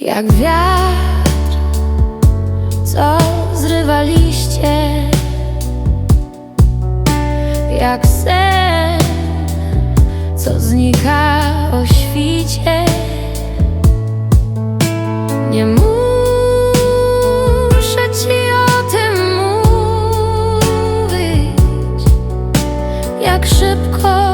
Jak wiatr, co zrywaliście. Jak sen, co znika o świcie. Nie muszę ci o tym mówić Jak szybko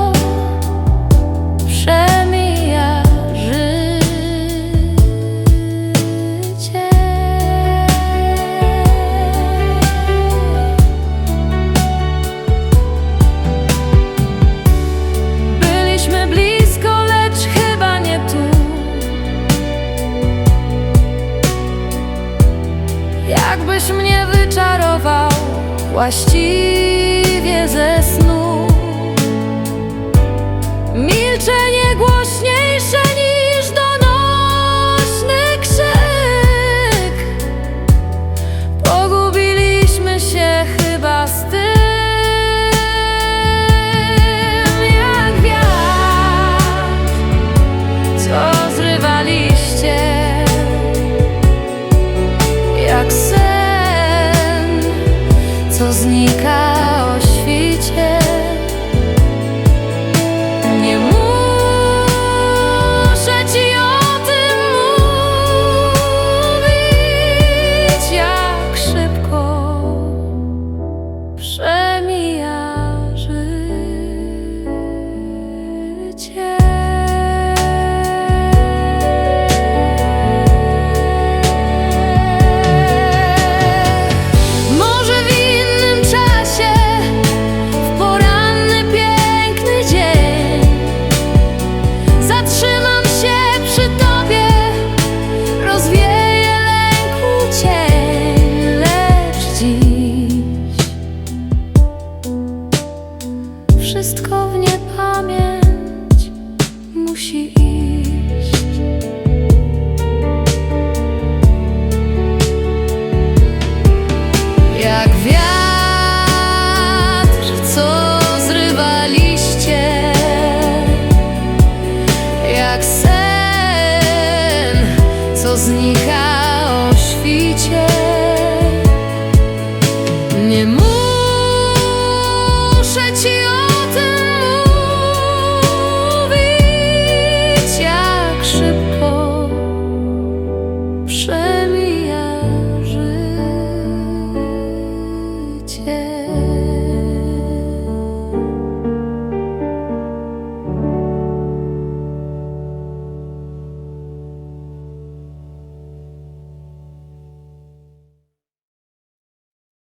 Jakbyś mnie wyczarował właściwie ze snu. Wszystko w niepamięć musi iść. Jak wiatr, co zrywaliście Jak sen, co znika 睡